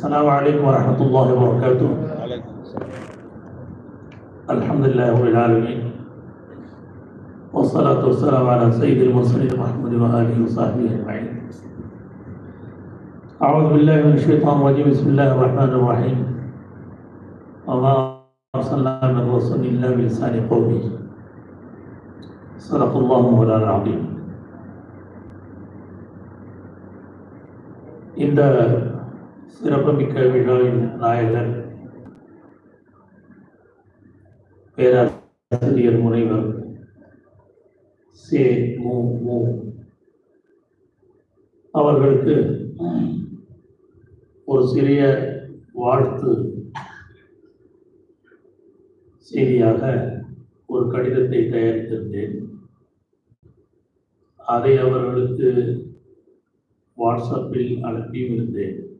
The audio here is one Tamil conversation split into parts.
السلام عليكم ورحمة الله وبركاته عليكم السلام الحمد لله رب العالمين والصلاة والسلام على سيد المرسلين محمد وآله وصحبه أجمعين أعوذ بالله من الشيطان الرجيم بسم الله الرحمن الرحيم وما أرسلنا من رسول إلا بلسان قومه صدق الله مولانا العظيم இந்த சிறப்புமிக்க விழாவின் நாயகர் பேராசிரியர் முனைவர் சே. மு. மு. அவர்களுக்கு ஒரு சிறிய வாழ்த்து செய்தியாக ஒரு கடிதத்தை தயாரித்திருந்தேன். அதை அவர்களுக்கு வாட்ஸ்அப்பில் அனுப்பியும் இருந்தேன்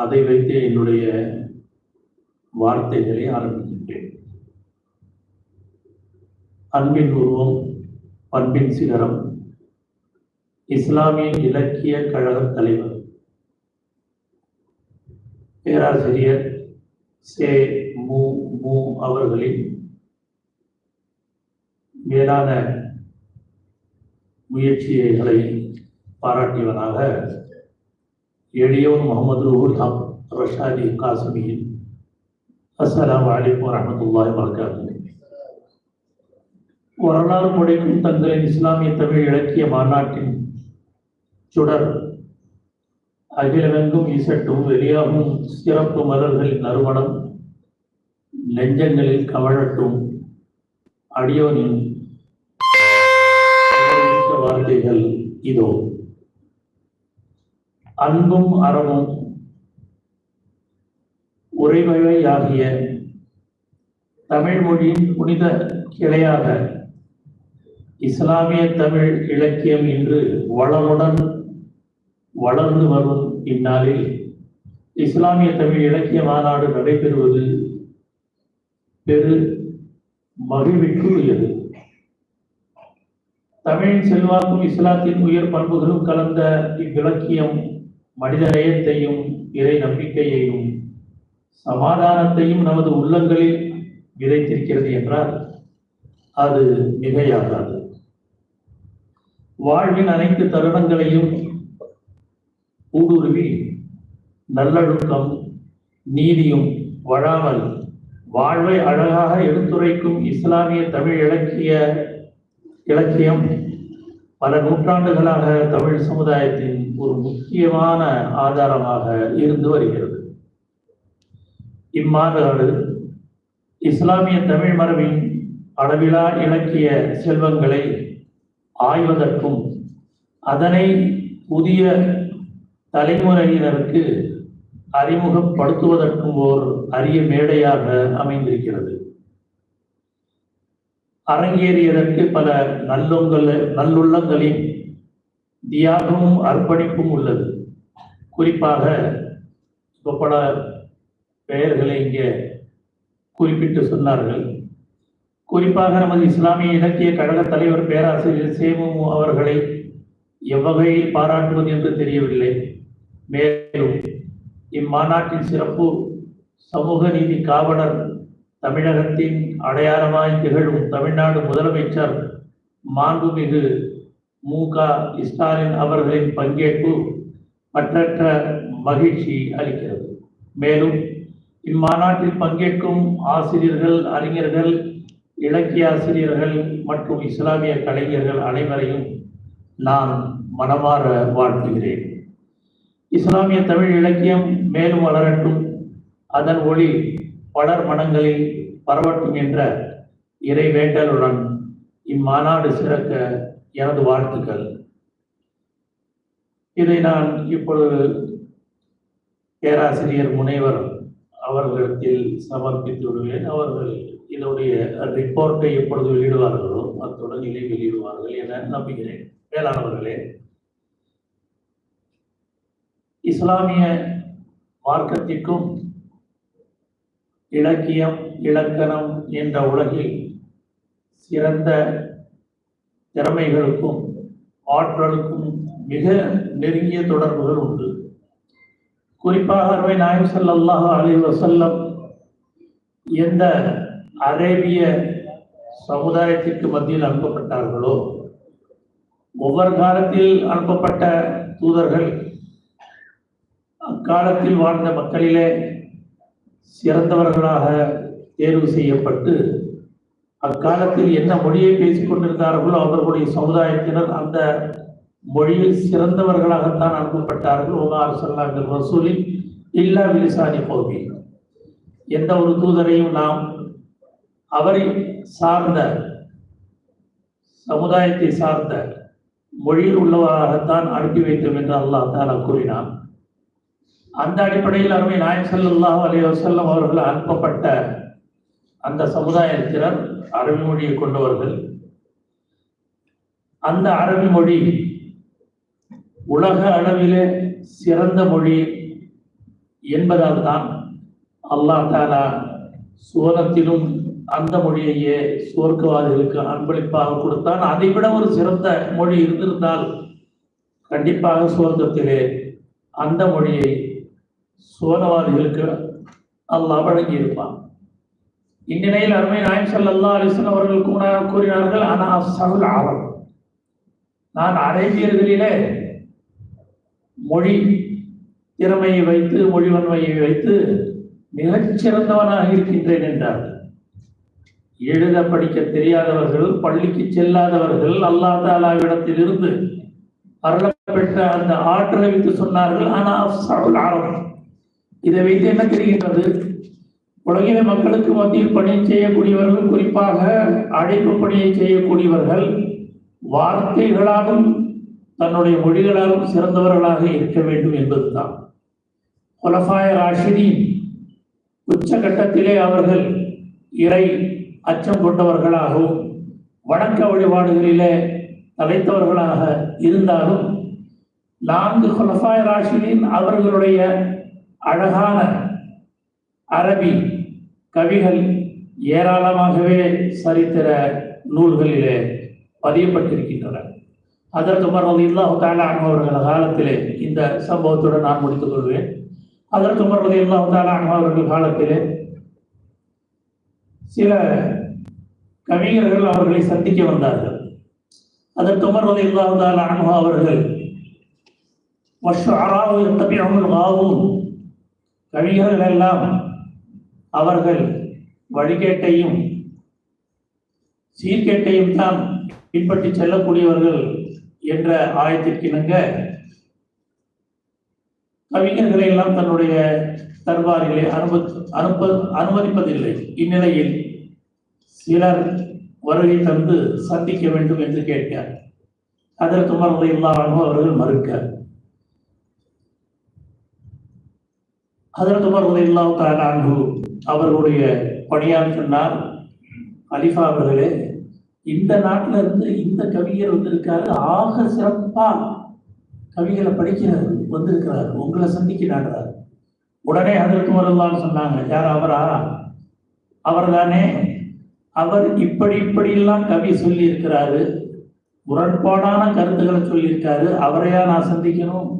அதை வைத்து என்னுடைய வார்த்தைகளை ஆரம்பிக்கின்றேன் அன்பின் உருவம் பண்பின் சிகரம் இஸ்லாமிய இலக்கிய கழக தலைவர். பேராசிரியர் சே. மு. மு. அவர்களின் மேலான முயற்சிகளை பாராட்டியவனாக எளியோர் முகமது ரூல் ஹக் ரஷாதி காசிமியின் அஸ்ஸலாமு அலைக்கும் வரஹ்மத்துல்லாஹி வபரகாத்துஹு. வரலாறு மொழிக்கும் தங்களின் இஸ்லாமிய தமிழ் இலக்கிய மாநாட்டின் சுடர் அகிலமெங்கும் ஈசட்டும் வெளியாகும் சிறப்பு மலர்களின் நறுமணம் நெஞ்சங்களில் கவழட்டும் அடியோனின் வார்த்தைகள் இதோ. அன்பும் அறமும் உரைமையாகிய தமிழ் மொழியின் புனித கிளையாக இஸ்லாமிய தமிழ் இலக்கியம் இன்று வளமுடன் வளர்ந்து வரும் இந்நாளில் இஸ்லாமிய தமிழ் இலக்கிய மாநாடு நடைபெறுவது பெரு மகிழ்விற்குரியது தமிழின் செல்வாக்கும் இஸ்லாத்தின் உயர் பண்புகளும் கலந்த இவ்விலக்கியம் மனித நேயத்தையும் இறை நம்பிக்கையையும் சமாதானத்தையும் நமது உள்ளங்களில் விதைத்திருக்கிறது என்றால் அது மிகையாகாது. வாழ்வின் அனைத்து தருணங்களையும் ஊடுருவி நல்லொழுக்கம் நீதியும் வழாமல் வாழ்வை அழகாக எடுத்துரைக்கும் இஸ்லாமிய தமிழ் இலக்கிய இலக்கியம் பல நூற்றாண்டுகளாக தமிழ் சமுதாயத்தின் ஒரு முக்கியமான ஆதாரமாக இருந்து வருகிறது. இம்மாநாடு இஸ்லாமிய தமிழ் மரபின் அளவிலா இலக்கிய செல்வங்களை ஆய்வதற்கும் அதனை புதிய தலைமுறையினருக்கு அறிமுகப்படுத்துவதற்கும் ஓர் அரிய மேடையாக அமைந்திருக்கிறது. அரங்கேறியதற்கு பல நல்லுங்கள் நல்லுள்ளங்களின் தியாகமும் அர்ப்பணிப்பும் உள்ளது. குறிப்பாக இப்போ பல பெயர்களை இங்கே குறிப்பிட்டு சொன்னார்கள். குறிப்பாக நமது இஸ்லாமிய இலக்கிய கழக தலைவர் பேராசிரியர் சேமு அவர்களை எவ்வகையில் பாராட்டுவது என்று தெரியவில்லை. மேலும் இம்மாநாட்டின் சிறப்பு சமூக நீதி காவலர் தமிழகத்தின் அடையாளமாய் திகழும் தமிழ்நாடு முதலமைச்சர் மாண்புமிகு மு க ஸ்டாலின் அவர்களின் பங்கேற்பு மற்றற்ற மகிழ்ச்சி அளிக்கிறது. மேலும் இம்மாநாட்டில் பங்கேற்கும் ஆசிரியர்கள் அறிஞர்கள் இலக்கிய ஆசிரியர்கள் மற்றும் இஸ்லாமிய கலைஞர்கள் அனைவரையும் நான் மனமாற வாழ்த்துகிறேன். இஸ்லாமிய தமிழ் இலக்கியம் மேலும் வளரட்டும். அதன் ஒளி பலர் மனங்களில் பரவட்டும் என்ற இறை வேண்டலுடன் இம்மாநாடு சிறக்க எனது வாழ்த்துக்கள். இதை நான் இப்பொழுது பேராசிரியர் முனைவர் அவர்களிடத்தில் சமர்ப்பித்து விடுவேன் அவர்கள் இதனுடைய ரிப்போர்ட்டை எப்பொழுது வெளியிடுவார்களோ அத்துடன் இதை வெளியிடுவார்கள் என நம்புகிறேன். மேலானவர்களே இஸ்லாமிய மார்க்கத்திற்கும் இலக்கியம் இலக்கணம் என்ற உலகில் சிறந்த திறமைகளுக்கும் ஆற்றலுக்கும் மிக நெருங்கிய தொடர்புகள் உண்டு. குறிப்பாக அருமை நாயம் ஸல்லல்லாஹு அலைஹி செல்லம் எந்த அரேபிய சமுதாயத்திற்கு மத்தியில் அனுப்பப்பட்டார்களோ ஒவ்வொரு காலத்தில் அனுப்பப்பட்ட தூதர்கள் அக்காலத்தில் வாழ்ந்த மக்களிலே சிறந்தவர்களாக தேர்வு செய்யப்பட்டு அக்காலத்தில் என்ன மொழியை பேசிக் கொண்டிருந்தார்களோ அவர்களுடைய சமுதாயத்தினர் அந்த மொழியில் சிறந்தவர்களாகத்தான் அனுப்பப்பட்டார்கள். உமார் சொல்லாங்கள் வசூலில் இல்லா விலிசானி போகி எந்த ஒரு தூதரையும் நாம் அவரை சார்ந்த சமுதாயத்தை சார்ந்த மொழியில் உள்ளவராகத்தான் அனுப்பி வைத்தோம் என்று அல்லாஹ் தாலா கூறினான். அந்த அடிப்படையில் அருமை நாயக் ஸல்லல்லாஹு அலி வசல்லம் அவர்கள் அனுப்பப்பட்ட அந்த சமுதாயத்தினர் அரபி மொழியை கொண்டவர்கள். அந்த அரபி மொழி உலக அளவிலே சிறந்த மொழி என்பதால் தான் அல்லாஹ் தாலா சுவனத்திலும் அந்த மொழியையே சுவர்க்கவாதிகளுக்கு அன்பளிப்பாக கொடுத்தான். அதை விட ஒரு சிறந்த மொழி இருந்திருந்தால் கண்டிப்பாக சுவர்க்கத்திலே அந்த மொழியை சுவனவாதிகளுக்கு அல்லாஹ் வழங்கி இருப்பான் இந்நிலையில் அருமை நாயம் சல்லா அலிசன் அவர்களுக்கு அவர்கள் கூறினார்கள் ஆனா அஃசஹுல் ஆவல் நான் அரேபியர்களிலே மொழி திறமையை வைத்து மொழிவன்மையை வைத்து மிகச்சிறந்தவனாக இருக்கின்றேன் என்றார் எழுத படிக்க தெரியாதவர்கள் பள்ளிக்கு செல்லாதவர்கள் அல்லாஹ் தாலாவிடத்தில் இருந்து அருளப்பெற்ற அந்த ஆற்றலை வைத்து சொன்னார்கள் ஆனால் சவுல் அரப் இதை வைத்து என்ன தெரிகின்றது? உலகில மக்களுக்கு மத்தியில் பணி செய்யக்கூடியவர்கள் குறிப்பாக அழைப்பு பணியை செய்யக்கூடியவர்கள் வார்த்தைகளாலும் தன்னுடைய மொழிகளாலும் சிறந்தவர்களாக இருக்க வேண்டும் என்பதுதான். குலஃபாய ராஷினின் உச்சகட்டத்திலே அவர்கள் இறை அச்சம் கொண்டவர்களாகவும் வணக்க வழிபாடுகளிலே தலைத்தவர்களாக இருந்தாலும் நான்கு குலஃபாய ராஷினின் அவர்களுடைய அழகான அரபி கவிகள் ஏராளமாகவே சரித்திர நூல்களிலே பதியப்பட்டிருக்கின்றன. அதற்கு மரது இல்லாஹு தாலா அவர்கள் காலத்திலே இந்த சம்பவத்துடன் நான் முடித்துக் கொள்வேன். அதற்கு மரது இல்லாஹு தாலா அவர்கள் காலத்திலே சில கவிஞர்கள் அவர்களை சந்திக்க வந்தார்கள். அதற்கு மரது இல்லாஹு தாலா அவர்கள் வருஷ ஆறாவது தப்பி அவர்கள் ஆகும் எல்லாம் அவர்கள் வழிகேட்டையும் சீர்கேட்டையும் தான் பின்பற்றி செல்லக்கூடியவர்கள் என்ற ஆயத்திற்கிணங்க கவிஞர்களை எல்லாம் தன்னுடைய தர்பாரிலே அனும அனுப்ப அனுமதிப்பதில்லை. இந்நிலையில் சிலர் வருகை தந்து சந்திக்க வேண்டும் என்று கேட்கிறார். அதற்கு மறந்து இல்லாமல் அவர்கள் மறுக்கார் ஹதரத் உமர் ரலியல்லாஹு தஆலா அவர்களுடைய பணியார் சொன்னார் அலிஃபா அவர்களே இந்த நாட்டில இருந்து இந்த கவிஞர் வந்திருக்காரு ஆக சிறப்பா கவிகளை படிக்கிறார் வந்திருக்கிறார் உங்களை சந்திக்கிறார் உடனே அதற்கு உமர் சொன்னாங்க யார் அவரா? அவர்தானே அவர் இப்படி இப்படி எல்லாம் கவி சொல்லி இருக்கிறாரு முரண்பாடான கருத்துக்களை சொல்லியிருக்காரு அவரையா நான் சந்திக்கணும்?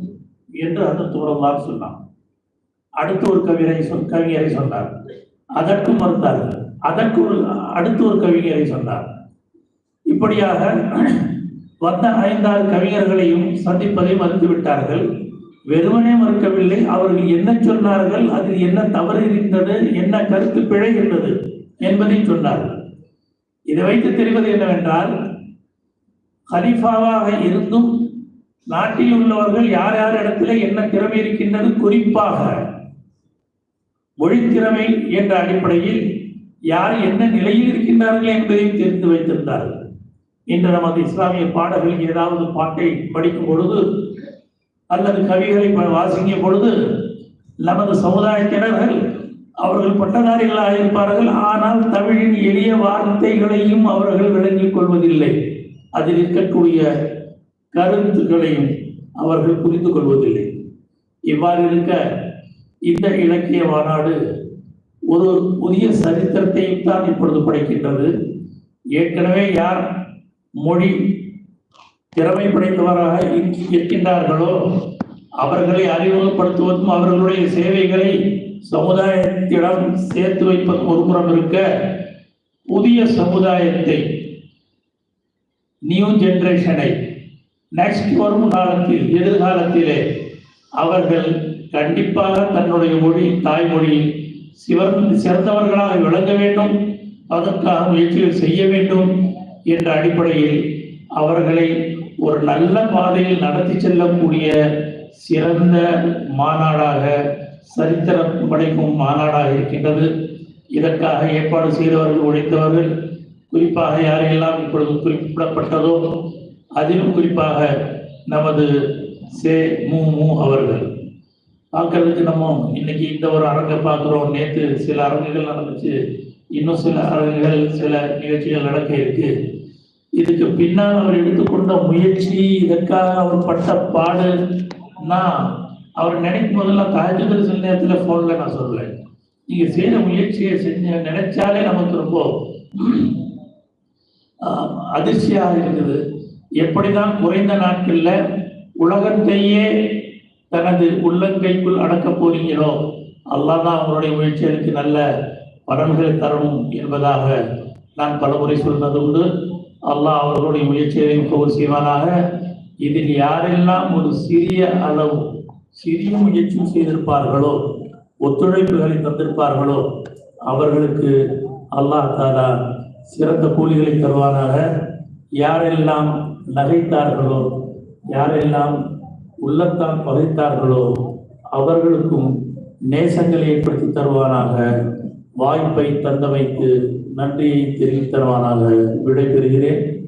என்று ஹதரத் உமர் சொன்னான். அடுத்து ஒரு கவிதை சொல் கவிஞரை சொன்னார். அதற்கும் மறுத்தார்கள். அதற்கு ஒரு அடுத்து ஒரு கவிஞரை சொன்னார். இப்படியாக வந்த ஐந்தாறு கவிஞர்களையும் சந்திப்பதை மறுத்து விட்டார்கள். வெறுமனே மறுக்கவில்லை. அவர்கள் என்ன சொன்னார்கள்? அதில் என்ன தவறு இருந்தது? என்ன கருத்து பிழை இருந்தது? என்பதை சொன்னார்கள் இதை வைத்து தெரிவது என்னவென்றால் ஹலீஃபாவாக இருந்தும் நாட்டில் உள்ளவர்கள் யார் யார் இடத்துல என்ன திறமை இருக்கின்றது குறிப்பாக மொழித்திறமை என்ற அடிப்படையில் யார் என்ன நிலையில் இருக்கின்றார்கள் என்பதையும் தெரிந்து வைத்திருந்தார்கள். இன்று நமது இஸ்லாமிய பாடல்கள் ஏதாவது பாட்டை படிக்கும் பொழுது அல்லது கவிகளை ப- வாசிக்கும் பொழுது நமது சமுதாயத்தினர்கள் அவர்கள் பட்டதாரிகளாக இருப்பார்கள். ஆனால் தமிழின் எளிய வார்த்தைகளையும் அவர்கள் விளங்கிக் கொள்வதில்லை. அதில் இருக்கக்கூடிய கருத்துக்களையும் அவர்கள் புரிந்து கொள்வதில்லை. இவ்வாறு இருக்க இந்த இலக்கிய மாநாடு ஒரு புதிய சரித்திரத்தையும் தான் இப்பொழுது படைக்கின்றது. ஏற்கனவே யார் மொழி திறமை படைத்தவராக இருக்கின்றார்களோ அவர்களை அறிமுகப்படுத்துவதும் அவர்களுடைய சேவைகளை சமுதாயத்திடம் சேர்த்து வைப்பதும் ஒரு புறம் இருக்க புதிய சமுதாயத்தை நியூ ஜென்ரேஷனை நெக்ஸ்ட் வரும் காலத்தில் எதிர்காலத்திலே அவர்கள் கண்டிப்பாக தன்னுடைய மொழி தாய்மொழி சிவன் சிறந்தவர்களாக விளங்க வேண்டும். அதற்காக முயற்சிகள் செய்ய வேண்டும் என்ற அடிப்படையில் அவர்களை ஒரு நல்ல பாதையில் நடத்தி செல்லக்கூடிய சிறந்த மாநாடாக சரித்திரம் படைக்கும் மாநாடாக இருக்கின்றது. இதற்காக ஏற்பாடு செய்தவர்கள் உழைத்தவர்கள் குறிப்பாக யாரையெல்லாம் இப்பொழுது குறிப்பிடப்பட்டதோ அதிலும் குறிப்பாக நமது சே மு மு அவர்கள். பார்க்கறதுக்கு நம்ம இன்னைக்கு இந்த ஒரு அரங்கை பார்க்குறோம். நேற்று சில அரங்குகள் நடந்துச்சு. இன்னும் சில அரங்குகள் சில நிகழ்ச்சிகள் நடக்க இருக்கு. இதுக்கு பின்னால் அவர் எடுத்துக்கொண்ட முயற்சி இதற்காக அவர் பட்ட பாடு நான் அவர் நினைக்கும் போதெல்லாம் தாஜுதல் சில நேரத்தில் ஃபோனில் நான் சொல்லுவேன் நீங்க செய்கிற முயற்சியை செஞ்ச நினைச்சாலே நமக்கு ரொம்ப அதிர்ச்சியாக இருக்குது. எப்படிதான் குறைந்த நாட்களில் உலகத்தையே தனது உள்ளங்கைக்குள் அடக்கப் போகிறீங்களோ அல்லாஹ் தான் அவங்களுடைய முயற்சிகளுக்கு நல்ல பலன்களை தரணும் என்பதாக நான் பலமுறை சொன்னது உண்டு. அல்லாஹ் அவர்களுடைய முயற்சிகளையும் கவர் செய்வானாக. இதில் யாரெல்லாம் ஒரு சிறிய அளவு சிறிய முயற்சியும் செய்திருப்பார்களோ ஒத்துழைப்புகளை தந்திருப்பார்களோ அவர்களுக்கு அல்லாஹ் தாலா சிறந்த கூலிகளை தருவானாக. யாரெல்லாம் நகைத்தார்களோ யாரெல்லாம் உள்ளத்தால் பகைத்தார்களோ அவர்களுக்கும் நேசங்களை ஏற்படுத்தி தருவானாக வாய்ப்பை தந்தமைக்கு நன்றியை தெரிவித்தருவானாக விடைபெறுகிறேன்.